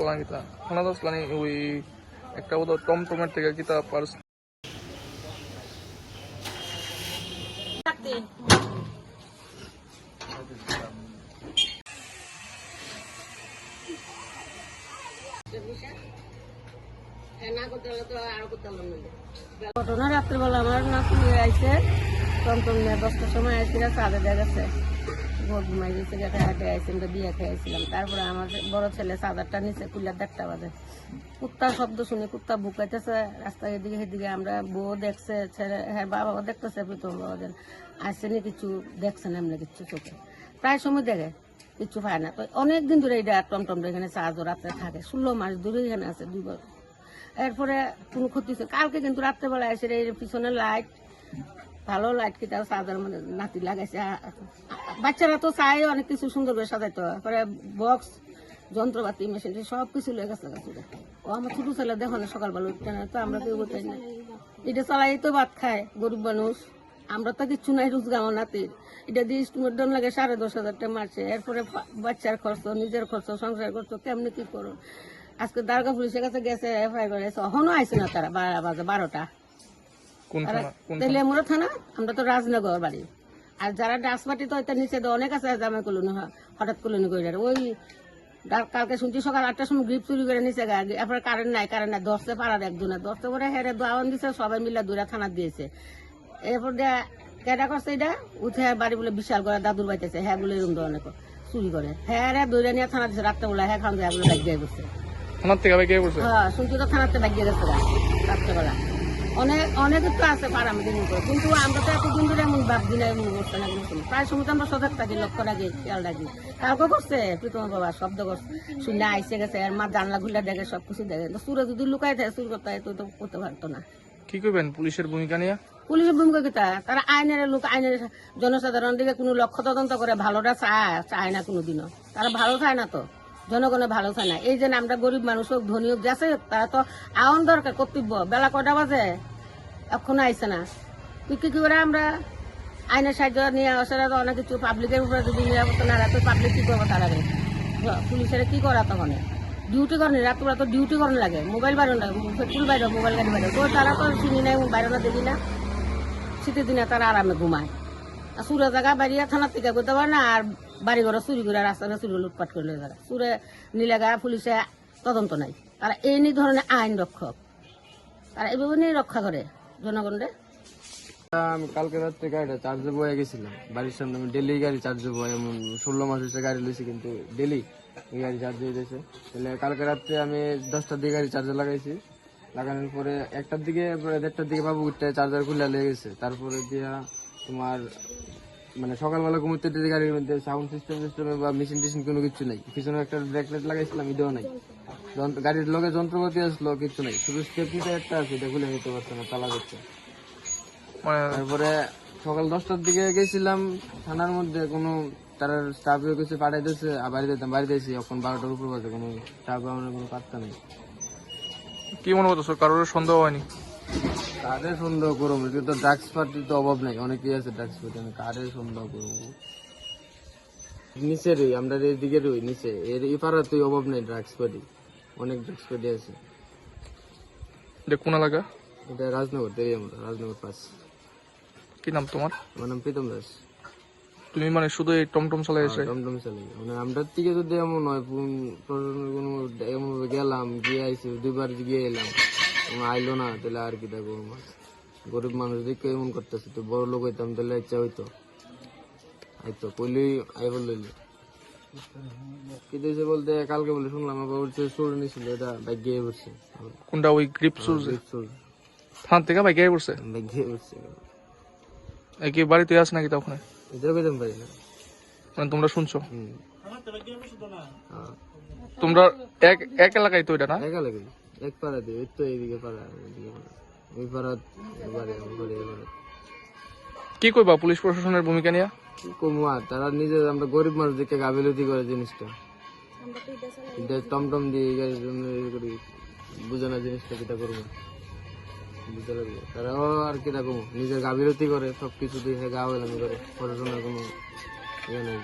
দোসলা কিতা খানা দোসলা নি ওই একটা বোধ থেকে পার্স ঘটনা রাত্রেবেলা আমার নাতি আইসে টমটম নিয়ে দশটার সময় আইসিরা চাঁদে দেখেছে ভোর ঘুমাই গেছে হাটে আইসি আমরা বিয়ে খেয়েছিলাম তারপরে আমার বড় ছেলে চাঁদারটা নিচে কুলার দেড়টা বাজে। কুত্তার শব্দ শুনে, কুত্তা বুকাইতেছে রাস্তায় এদিকে সেদিকে আমরা বউ দেখছে, ছেলে হ্যাঁ বাবাও দেখতেছে প্রীতম বাবাদের আসছে নি কিছু দেখছে না এমনি কিছু চোখে। প্রায় সময় দেখে কিচ্ছু পায় না। তো অনেক দিন ধরে এটা টমটমটা এখানে চার্জও রাত্রে থাকে। ষোলো মাস ধরে এখানে আছে, দুই বছর। এরপরে কোনো ক্ষতি কালকে কিন্তু রাত্রেবেলা এসে এই পিছনে লাইট ভালো লাইট কিটা সাজার মানে নাতি লাগাইছে। বাচ্চারা তো চায় অনেক কিছু সুন্দর করে সাজাইতে। পরে বক্স যন্ত্রপাতি মেশিন সব কিছু লেগে গেছে গাছুরে ও আমার ছোট ছেলে দেখো না, সকালবেলা উঠতে না, তো আমরা কেউ বলতে না। এটা চালাই তো ভাত খায়, গরিব মানুষ। আমরা তো কিচ্ছু নাই, রোজগার নাতির। এটা দিয়ে দন লাগে সাড়ে দশ হাজার টাকা মারছে এরপরে বাচ্চার খরচ, নিজের খরচ, সংসার খরচ, কেমনি কি করো আজকে দারগা পুলিশের কাছে গেছে এফআই করে এখনও আইসে না তারা বাজে বারোটা। তারা থানা আমরা তো রাজনগর বাড়ি। আর যারা ডাসপাটি তো এটা নিচে অনেক আছে জামাই কলোনি হঠাৎ কলোনি করে ওই কালকে শুনছি সকাল আটটার সময় গ্রিপ চুরি করে নিচে গাড়ি এরপরে কারেন্ট নাই কারেন্ট নাই দশটা পাড়ার একজনে। দশটা করে হেরে দাওয়ান দিছে সবাই মিলে দূরে থানা দিয়েছে। এরপর দিয়ে কেটা করছে এটা? উঠে বাড়ি বলে বিশাল করে দাদুর বাইতেছে হ্যাঁ বলে এরকম ধরনের চুরি করে। হ্যাঁ রে দৌড়ে নিয়ে থানা দিছে রাত্রে বলে। হ্যাঁ খান হ্যাঁ বলে বাইক দিয়ে বসছে থানার থেকে আবার কে করছে হ্যাঁ শুনছি তো থানাতে বাগিয়ে গেছে গা, রাত্রেবেলা অনেক অনেক তো আছে পাড়া আমাদের করে কিন্তু আমরা তো এতদিন ধরে এমন ভাবছি না এমন অবস্থা না কিন্তু। প্রায় সময় তো আমরা সজাগ থাকি লক্ষ্য রাখি খেয়াল রাখি। কাউকে করছে? প্রীতম বাবা শব্দ করছে। শুনে আইসে গেছে আর মা জানলা খুলে দেখে সব কিছু দেখে। সুরে যদি লুকাই থাকে চুরি করতে তো তো করতে পারতো না। কি করবেন পুলিশের ভূমিকা নিয়ে? পুলিশের ভূমিকা কি? তারা আইনের লোক আইনের জনসাধারণ দিকে কোনো লক্ষ্য তদন্ত করে ভালোটা চায় চায় না কোনোদিনও। তারা ভালো চায় না তো। জনগণের ভালো চায় না। এই যে আমরা গরিব মানুষ হোক ধনী হোক যাচ্ছে তারা তো আওয়ান দরকার কর্তব্য। বেলা কটা বাজে? এখনও আইসে না। কি কি করে আমরা আইনের সাহায্য নিয়ে আসার অনেক কিছু পাবলিকের উপরে যদি নিরাপত্তা না রাখে পাবলিক কি করব তারা পুলিশের কি করা তখন? ডিউটি করেন রাত্রিবেলা তো ডিউটি করেন লাগে। মোবাইল বাইরে লাগে পেট্রোল বাইরে মোবাইল গাড়ি বাইরে। তো তারা তো চিনি নাই বাইরে না, দেখি না। শীতের দিনে তারা আরামে ঘুমায়। আর সুরে জায়গা বাড়িয়া থানার থেকে করতে পারে না, আর বাড়ি ঘরে চুরি করে রাস্তাঘাটে চুরি লুটপাট করলে তারা সুরে নিলেগা পুলিশে তদন্ত নাই। তারা এই ধরনের আইন রক্ষক। তারা এইভাবে নিয়ে রক্ষা করে। জনগণের? আমি কালকে রাত্রে গাড়িটা চার্জে বয়ে গেছিলাম। বাড়ির সামনে আমি ডেলি গাড়ি চার্জে বয়, এমন ষোলো মাস হচ্ছে গাড়ি লইছি কিন্তু ডেলি এই গাড়ি চার্জে দিয়েছে তাহলে কালকে রাত্রে আমি দশটার দিকে গাড়ি চার্জে লাগাইছি। লাগানোর পরে একটার দিকে দেড়টার দিকে বাবু উঠতে চার্জার খুলে লেগে গেছে। তারপরে দিয়া তোমার মানে সকালবেলা ঘুমোতে গাড়ির মধ্যে সাউন্ড সিস্টেম সিস্টেমে বা মেশিন টেশিন কোনো কিছু নাই। পিছনে একটা ব্রেকলেট লাগাইছিলাম, এটাও নাই। গাড়ির লগে যন্ত্রপাতি আসলো কিছু নাই। শুধু স্টেপনিটা একটা আছে এটা খুলে নিতে পারছে না তালা যাচ্ছে মানে তারপরে সকাল দশটার দিকে গেছিলাম থানার মধ্যে কোনো তার স্টাফ কিছু পাঠাইতেছে আর বাড়িতে যেতাম বাড়িতে এসে এখন বারোটার উপর বাজে কোনো স্টাফ আমার কোনো পাত্তা নেই। কি মনে করতেছো কারোর সন্দেহ হয়নি? কারে সন্দেহ করব? কিন্তু ড্রাগস পার্টির তো অভাব নেই অনেকেই আছে ড্রাগস পার্টি আমি কারে সন্দেহ করব? নিচের ওই আমরা এই দিকের ওই নিচে। এর এই তুই অভাব নেই ড্রাগস পার্টি অনেক ড্রাগস পার্টি আছে। এটা কোন এলাকা? এটা রাজনগর দেরি আমরা রাজনগর পাস। কি নাম তোমার? আমার নাম প্রীতম দাস। তুমি মানে শুধু এই টমটম চালাই এসে? টমটম চালাই। মানে আমরা থেকে যদি এমন হয় প্রশাসনের কোনো এমন গেলাম গিয়ে আইসি দুইবার গিয়ে এলাম আইলো না তাহলে আর কি দেখো গরিব মানুষ দেখে এমন করতেছে তো বড় লোক হইতাম তাহলে ইচ্ছা হইতো। আইতো কইলেই আই বললি কি দিয়েছে বলতে কালকে বলে শুনলাম আবার বলছে চোর নিছিল এটা বাইক গিয়ে পড়ছে। কোনটা? ওই গ্রিপ সুজ চোর থানার থেকে ভাই কে পড়ছে? বাইক গিয়ে পড়ছে। কি বাড়িতে আছে নাকি তখন? এটা পারি না। মানে তোমরা শুনছো? হ্যাঁ। তোমরা এক এক এলাকায় তো এটা না? একা লাগে এক পাড়া দিয়ে ওই তো এইদিকে পাড়া ওইদিকে পাড়া। ওই পাড়া এবারে এবারে কি কইবা পুলিশ প্রশাসনের ভূমিকা নিয়ে? কি আর? তারা নিজে আমরা গরিব মানুষ দেখে গাফিলতি করে জিনিসটা। টমটম দিয়ে গাড়ির করি বুঝে জিনিসটা কিটা করব। বুঝতে লাগবে তারাও আর কিটা করব নিজের গাফিলতি করে সব কিছু দিয়ে গা করে প্রশাসনের কোনো ইয়ে নেই।